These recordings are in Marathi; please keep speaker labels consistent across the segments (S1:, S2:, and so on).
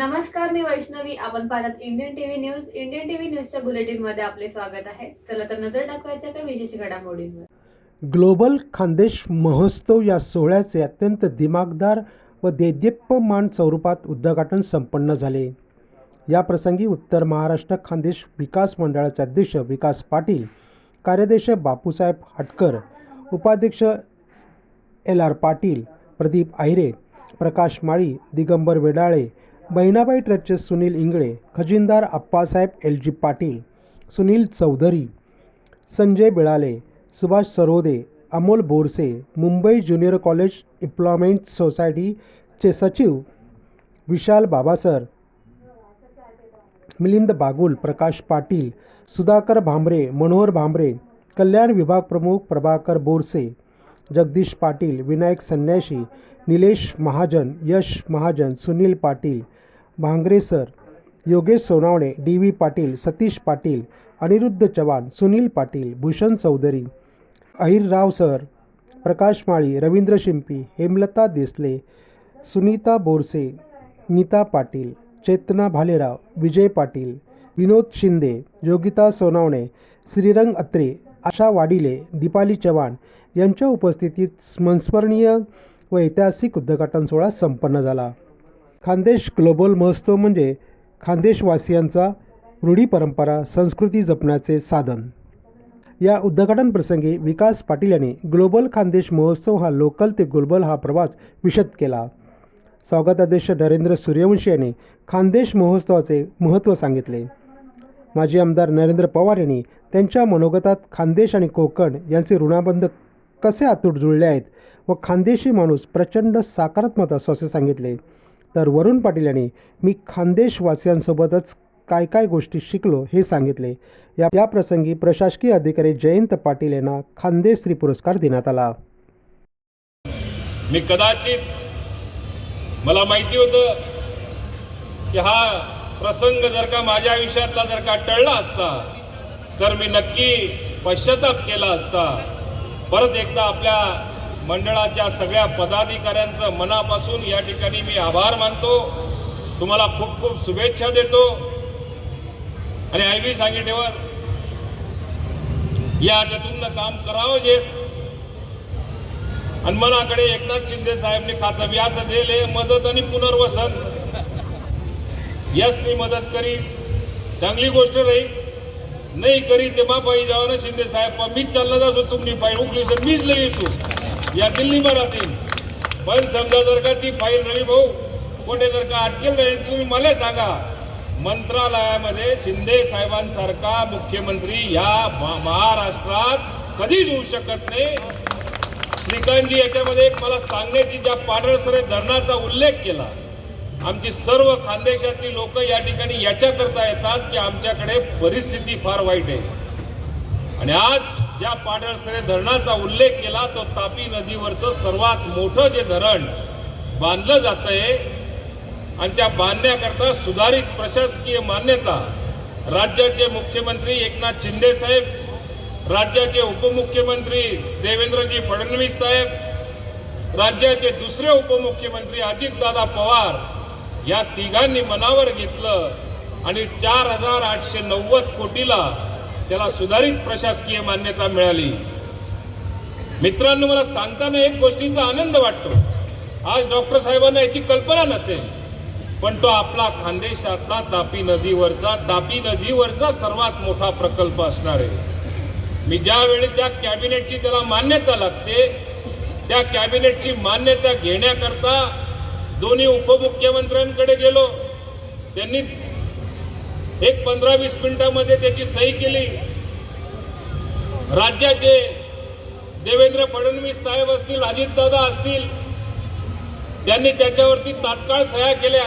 S1: नमस्कार मी वैष्णवी. आपण पाहतात Indian TV news Indian TV न्यूजच्या बुलेटिनमध्ये आपले स्वागत आहे. चला तर नजर टाकवायच्या काही विशेष घडामोडींवर.
S2: ग्लोबल खानदेश महोत्सव या सोहळ्याचे अत्यंत दिमागदार व देदीप्यमान स्वरूपात उद्घाटन संपन्न झाले. या प्रसंगी उत्तर महाराष्ट्र खानदेश विकास मंडळाचे अध्यक्ष विकास पाटील कार्याध्यक्ष बापूसाहेब हटकर उपाध्यक्ष एल आर पाटील प्रदीप आहिरे प्रकाश माळी दिगंबर वेडाळे बहिणाबाई ट्रस्टचे Sunil Ingale खजिनदार Appasaheb L G Patil Sunil Chaudhari Sanjay Bilale Subhash Sarode Amol Borse Mumbai junior college employment सोसायटीचे सचिव विशाल बाबासर मिलिंद बागुल प्रकाश पाटील सुधाकर भांबरे मनोहर भांबरे कल्याण विभाग प्रमुख Prabhakar Borse Jagdish Patil Vinayak Sanyashi Nilesh Mahajan Yash Mahajan Sunil Patil Bhangare sir Yogesh Sonawane D V Patil Satish Patil Aniruddha Chavan Sunil Patil Bhushan Chaudhari Ahirrao sir Prakash Mali Ravindra Shimpi Hemlata Desale Sunita Borse Nita Patil Chetana Bhalerao Vijay Patil Vinod Shinde Yogita Sonawane Shrirang Atre Asha Wadile Deepali Chavan यांच्या उपस्थितीत संस्मरणीय व ऐतिहासिक उद्घाटन सोहळा संपन्न झाला. खानदेश ग्लोबल महोत्सव म्हणजे खानदेशवासियांचा रूढी परंपरा संस्कृती जपण्याचे साधन. या उद्घाटन प्रसंगी विकास पाटील यांनी ग्लोबल खानदेश महोत्सव हा लोकल ते ग्लोबल हा प्रवास विशद केला. स्वागताध्यक्ष नरेंद्र सूर्यवंशी यांनी खानदेश महोत्सवाचे महत्त्व सांगितले. माजी आमदार नरेंद्र पवार यांनी त्यांच्या मनोगतात खानदेश आणि कोकण यांचे ऋणाबंध कसे आतूट जुळले आहेत व खानदेशी माणूस प्रचंड सकारात्मक असो असे सांगितले. तर वरुण पाटील यांनी मी खानदेशवासियांसोबतच काय काय गोष्टी शिकलो हे सांगितले. या या प्रसंगी प्रशासकीय अधिकारी जयंत पाटील यांना खानदेश श्री पुरस्कार देण्यात आला.
S3: मी कदाचित मला माहिती होतं की हा प्रसंग जर का माझ्या आयुष्यातला जर का टळला असता तर मी नक्की पश्चाताप केला असता. परत एकदा आपल्या मंडळाच्या सगळ्या पदाधिकाऱ्यांचं मनापासून या ठिकाणी मी आभार मानतो. तुम्हाला खूप खूप शुभेच्छा देतो. आणि आय बी सांगितल्यावर या जतून काम करावं जे. आणि मनाकडे एकनाथ शिंदे साहेबने खातं व्यास दिले मदत आणि पुनर्वसन. यसनी मदत करी चांगली गोष्ट राहील नाही करी तेव्हा पाहिजे जावं ना शिंदे साहेब मीच चाललं जासो तुम्ही पाहिजे उकली सर मीच लई येसू या दिल्ली राहतील पण समजा जर का ती फाईल रवी भाऊ कुठे जर का अटकेल राहील तुम्ही मला सांगा. मंत्रालयामध्ये शिंदे साहेबांसारखा मुख्यमंत्री या महा- महाराष्ट्रात कधीच होऊ शकत नाही. श्रीकांतजी याच्यामध्ये एक मला सांगण्याची ज्या पाडळसरे धरणाचा उल्लेख केला. आमची सर्व खानदेशातली लोक या ठिकाणी याच्याकरता येतात की आमच्याकडे परिस्थिती फार वाईट आहे. आणि आज ज्या पाडळसरे धरणाचा उल्लेख केला तो तापी नदीवरचं सर्वात मोठं जे धरण बांधलं जातंय आणि त्या बांधण्याकरता सुधारित प्रशासकीय मान्यता राज्याचे मुख्यमंत्री एकनाथ शिंदे साहेब राज्याचे उपमुख्यमंत्री देवेंद्रजी फडणवीस साहेब राज्याचे दुसरे उपमुख्यमंत्री अजितदादा पवार या तिघांनी मनावर घेतलं आणि चार हजार आठशे नव्वद कोटीला त्याला सुधारित प्रशासकीय मान्यता मिळाली. मित्रांनो मला सांगताना एक गोष्टीचा आनंद वाटतो. आज डॉक्टर साहेबांना याची कल्पना नसेल पण तो आपला खानदेशातला तापी नदीवरचा तापी नदीवरचा सर्वात मोठा प्रकल्प असणार आहे. मी ज्यावेळी त्या कॅबिनेटची त्याला मान्यता लागते त्या कॅबिनेटची मान्यता घेण्याकरता दोन्ही उपमुख्यमंत्र्यांकडे गेलो. त्यांनी एक पंधरा वीस मिनिटामध्ये त्याची सही केली. राज्याचे देवेंद्र फडणवीस साहेब असतील अजितदादा असतील त्यांनी त्याच्यावरती तात्काळ सह्या केल्या.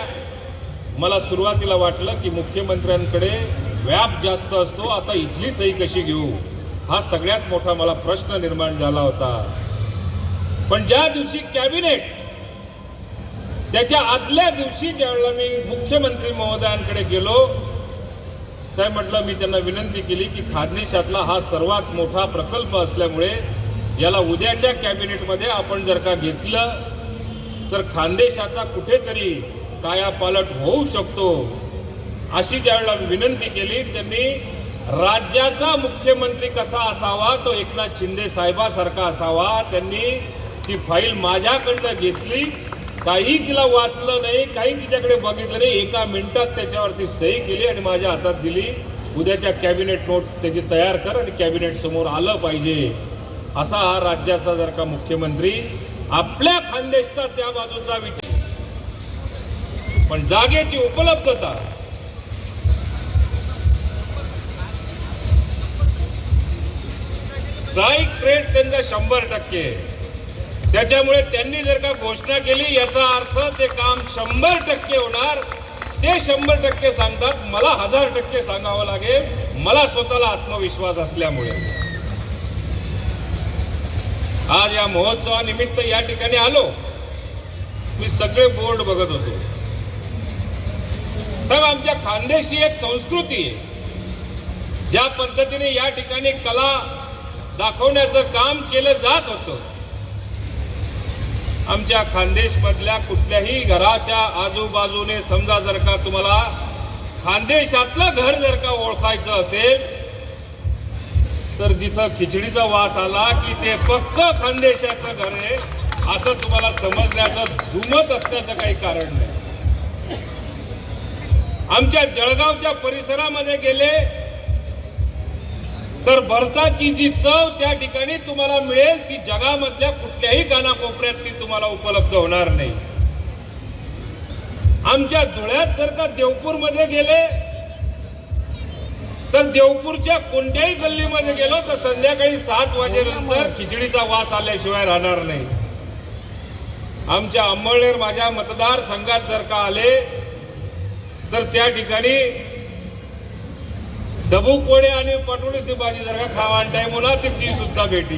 S3: मला सुरुवातीला वाटलं की मुख्यमंत्र्यांकडे व्याप जास्त असतो आता इथली सही कशी घेऊ? हा सगळ्यात मोठा मला प्रश्न निर्माण झाला होता. पण ज्या दिवशी कॅबिनेट त्याच्या आदल्या दिवशी ज्यावेळेला मी मुख्यमंत्री महोदयांकडे गेलो साहेब म्हटलं मी त्यांना विनंती केली की खानदेशातला हा सर्वात मोठा प्रकल्प असल्यामुळे याला उद्याच्या कॅबिनेटमध्ये आपण जर का घेतलं तर खानदेशाचा कुठेतरी कायापालट होऊ शकतो. अशी ज्यावेळेला विनंती केली त्यांनी राज्याचा मुख्यमंत्री कसा असावा तो एकनाथ शिंदे साहेबासारखा असावा त्यांनी ती फाईल माझ्याकडनं घेतली. काही तिला वाचलं नाही काही तिच्याकडे बघितलं नाही. एका मिनिटात त्याच्यावरती सही केली आणि माझ्या हातात दिली. उद्याच्या कॅबिनेट नोट त्याची तयार कर आणि कॅबिनेट समोर आलं पाहिजे. असा हा राज्याचा जर का मुख्यमंत्री आपल्या खानदेशचा त्या बाजूचा विचार. पण जागेची उपलब्धता. स्ट्राईक रेट त्यांचा शंभर टक्के. आहे. त्याच्यामुळे त्यांनी जर का घोषणा केली याचा अर्थ ते काम शंभर टक्के होणार. ते शंभर टक्के सांगतात मला हजार टक्के सांगावं लागेल. मला स्वतःला आत्मविश्वास असल्यामुळे. आज या महोत्सवानिमित्त या ठिकाणी आलो. मी सगळे बोर्ड बघत होतो. तर आमच्या खानदेशी एक संस्कृती आहे. ज्या पद्धतीने या ठिकाणी कला दाखवण्याचं काम केलं जात होतं. आमच्या खानदेशमधल्या कुठल्याही घराच्या आजूबाजूने समजा जर का तुम्हाला खानदेशातलं घर जर का ओळखायचं असेल तर जिथं खिचडीचा वास आला की ते पक्क खानदेशाचं घर आहे असं तुम्हाला समजण्याचं दुमत असण्याचं काही कारण नाही. आमच्या जळगावच्या परिसरामध्ये गेले तर भरताची जी चव त्या ठिकाणी तुम्हाला मिळेल ती जगामधल्या कुठल्याही कानाकोपऱ्यात ती तुम्हाला उपलब्ध होणार नाही. आमच्या धुळ्यात जर का देवपूरमध्ये गेले तर देवपूरच्या कोणत्याही गल्लीमध्ये गेलो तर संध्याकाळी सात वाजेनंतर खिचडीचा वास आल्याशिवाय राहणार नाही. आमच्या अंमळनेर माझ्या मतदारसंघात जर का आले तर त्या ठिकाणी डबूक आणि पटोळीची भाजी जर का खावा टाइम होणार ती सुद्धा भेटी.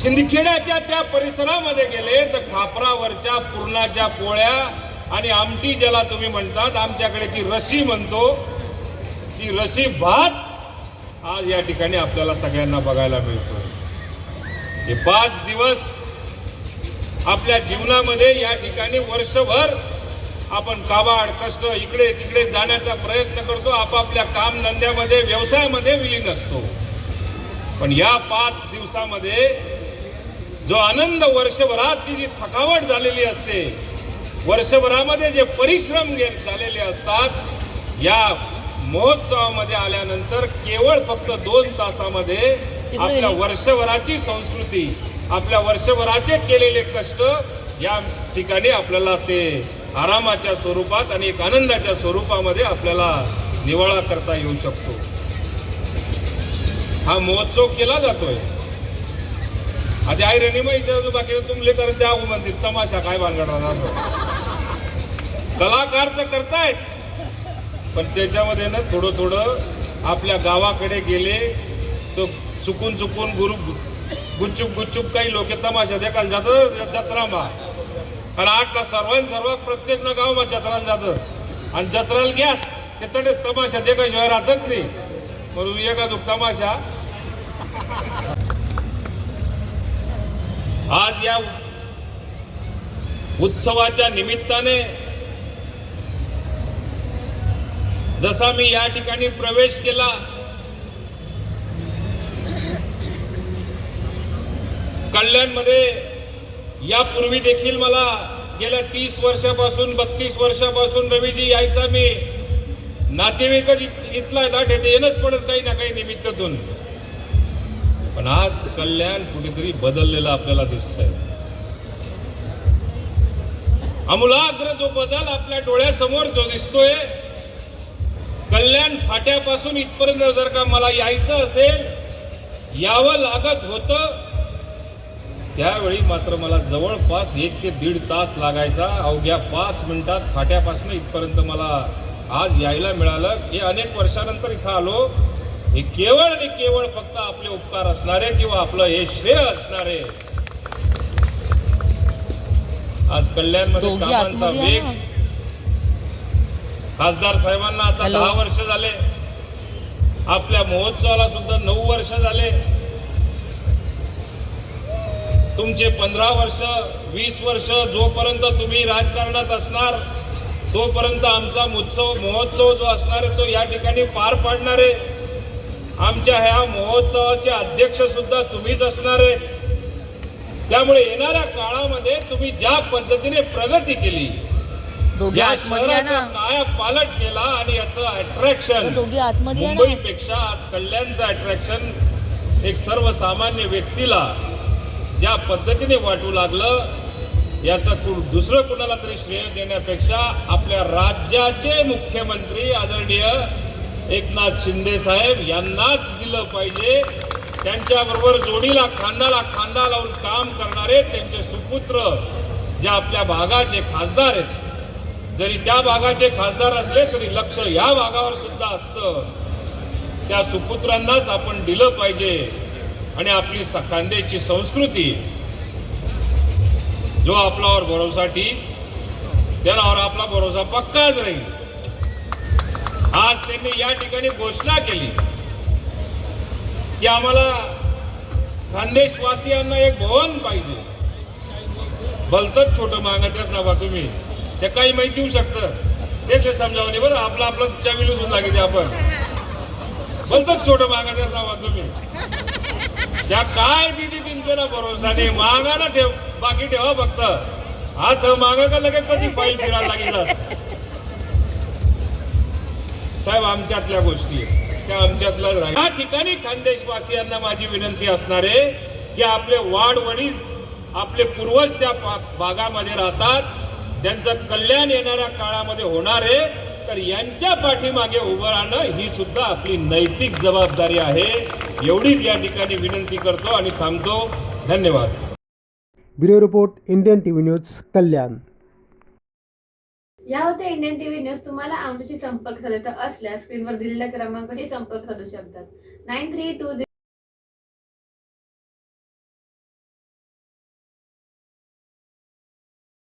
S3: शिंदखेड्याच्या त्या परिसरामध्ये गेले तर खापरावरच्या पुरणाच्या पोळ्या आणि आमटी ज्याला तुम्ही म्हणतात आमच्याकडे ती रशी म्हणतो ती रशी भात आज या ठिकाणी आपल्याला सगळ्यांना बघायला मिळतो. हे पाच दिवस आपल्या जीवनामध्ये या ठिकाणी वर्षभर आपण काबाड कष्ट इकडे तिकडे जाण्याचा प्रयत्न करतो. आपापल्या काम धंद्यामध्ये व्यवसायामध्ये विलीन असतो. पण या पाच दिवसामध्ये जो आनंद वर्षभराची जी थकावट झालेली असते वर्षभरामध्ये जे परिश्रम झालेले असतात या महोत्सवामध्ये आल्यानंतर केवळ फक्त दोन तासामध्ये आपल्या वर्षभराची संस्कृती आपल्या वर्षभराचे केलेले कष्ट या ठिकाणी आपल्याला ते आरामाच्या स्वरूपात आणि एक आनंदाच्या स्वरूपामध्ये आपल्याला निवाळा करता येऊ शकतो. हा महोत्सव केला जातोय. आधी आई रेणी मग इथे बाकी तुमले कारण त्या म्हणते तमाशा काय बांधणार कलाकार तर करतायत. पण त्याच्यामध्ये ना थोडं थोडं आपल्या गावाकडे गेले तर चुकून चुकून गुरु गुच्चूप गुच्चूप काही लोक तमाशा देखायला जातात जत्रा आणि आठला सर्वांनी सर्व प्रत्येक ना गाव जत्राला जातं. आणि जत्राला घ्या ते तडे तमाशा देखाशिवाय राहतच नाही म्हणून एका दुख तमाशा? आज या उत्सवाच्या निमित्ताने जसा मी या ठिकाणी प्रवेश केला कल्याणमध्ये यापूर्वी देखील मला गेल्या तीस वर्षापासून बत्तीस वर्षापासून रवीजी यायचा मी. नातेवाईकच इत- इथला दाट येते येणंच पडत काही ना काही निमित्तातून. पण आज कल्याण कुठेतरी बदललेलं आपल्याला दिसतंय. अमूलाग्र जो बदल आपल्या डोळ्यासमोर जो दिसतोय कल्याण फाट्यापासून इथपर्यंत जर का मला यायचं असेल यावं लागत होतं त्यावेळी मात्र मला जवळपास एक ते दीड तास लागायचा. अवघ्या पाच मिनिटात फाट्यापासून इथपर्यंत मला आज यायला मिळालं. हे अनेक वर्षानंतर इथं आलो. हे केवळ आणि केवळ फक्त आपले उपकार असणारे किंवा आपलं हे श्रेय असणारे. आज कल्याणमध्ये कामांचा वेग. खासदार साहेबांना आता. दहा वर्ष झाले. आपल्या महोत्सवाला सुद्धा नऊ वर्ष झाले. तुमचे पंधरा वर्ष वीस वर्ष जोपर्यंत तुम्ही राजकारणात असणार तोपर्यंत आमचा उत्सव महोत्सव जो असणार आहे तो या ठिकाणी पार पाडणार आहे. आमच्या ह्या महोत्सवाचे अध्यक्ष सुद्धा तुम्हीच असणार आहे. त्यामुळे येणाऱ्या काळामध्ये तुम्ही ज्या पद्धतीने प्रगती केली काया पालट केला आणि याचं अट्रॅक्शन मुंबईपेक्षा आज कल्याणचं अट्रॅक्शन एक सर्वसामान्य व्यक्तीला ज्या पद्धतीने वाटू लागलं याचं कु दुसरं कुणाला तरी श्रेय देण्यापेक्षा आपल्या राज्याचे मुख्यमंत्री आदरणीय एकनाथ शिंदे साहेब यांनाच दिलं पाहिजे. त्यांच्याबरोबर जोडीला खांदाला खांदा लावून काम करणारे त्यांचे सुपुत्र जे आपल्या भागाचे खासदार आहेत. जरी त्या भागाचे खासदार असले तरी लक्ष या भागावर सुद्धा असतं. त्या सुपुत्रांनाच आपण दिलं पाहिजे. आणि आपली स- संस्कृती जो आपल्यावर भरोसा ठीक त्यावर आपला भरोसा पक्काच राहील. आज त्यांनी या ठिकाणी घोषणा केली की आम्हाला खानदेशवासियांना एक भवन पाहिजे. भलतच छोटं मागतच ना बा तुम्ही. ते काही माहिती होऊ शकतं. ते ते समजावं बरं. आपलं आपलं चविलूच होऊन लागेल ते आपण. भलतच छोटं मागतच ना बा तुम्ही. त्या काय दिदी तिंतेला ना भरोसा नाही मागा ना ठेव बाकी ठेवा फक्त. हात मागा का लगेच तर ती फाईल फिरायला लागेल साहेब आमच्यातल्या गोष्टी त्या आमच्यातल्या या ठिकाणी खानदेशवासियांना माझी विनंती असणार आहे की आपले वाडवडील आपले पूर्वज त्या भागामध्ये राहतात. त्यांचं कल्याण येणाऱ्या काळामध्ये होणार आहे. तर यांच्या पाठीमागे उभं राहणं ही सुद्धा आपली नैतिक जबाबदारी आहे. एवढीच या ठिकाणी विनंती करतो आणि थांबतो. धन्यवाद.
S2: Bureau report Indian T V news Kalyan.
S1: या होत्या इंडियन टीव्ही न्यूज. तुम्हाला आमच्याशी संपर्क साधायचा असल्यास स्क्रीनवर दिलेल्या क्रमांकाशी संपर्क साधू शकतात. Nine three to